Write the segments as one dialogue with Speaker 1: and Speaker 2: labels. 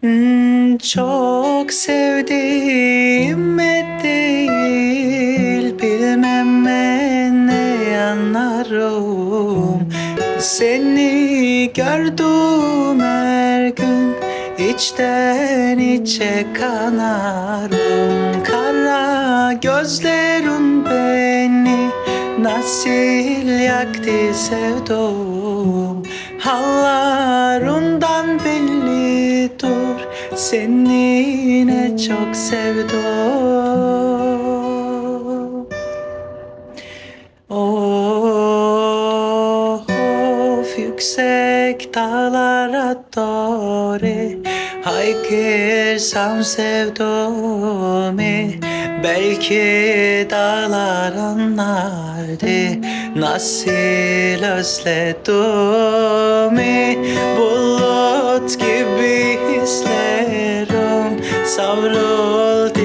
Speaker 1: Hmm, Çok sevdiğime değil Bilmem ne yanarım Seni gördüm her gün içten içe kanarım. Kara gözlerin beni Nasıl yaktı sevdum Hallarından bellidir Seni ne çok sevdim. Of yüksek dağlara doğru Haykırsam sevdumi Belki dağlar anlardı Nasıl özledimi hislerim Savruldu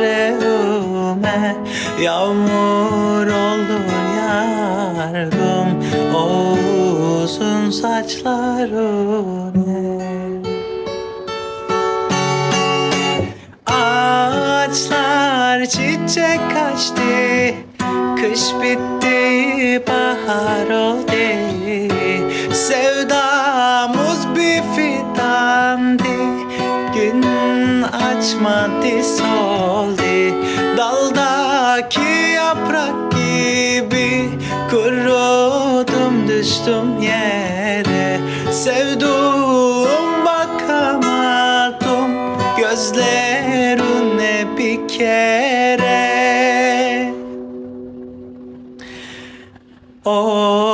Speaker 1: yüreğime Yağmur olur yarım O uzun saçlarına Ağaçlar çiçek açtı Kış bitti bahar oldu. Sevdamız bir fidandı. Gün açmadı soldu Daldaki yaprak gibi Kurudum düştüm yere. Sevduğum bakamadım Gözlerine bir kere? Of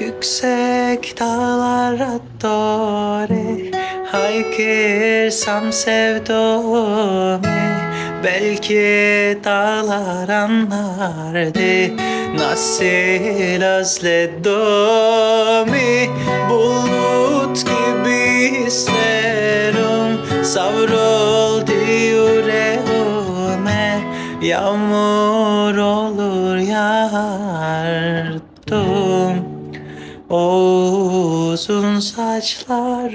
Speaker 1: yüksek dağlara doğru Haykırsam sevdumi Belki dağlar anlardı. Nasıl özledimi Bulut gibi hislerim Savruldu yüreğime Yağmur olur yardım O uzun saçlarına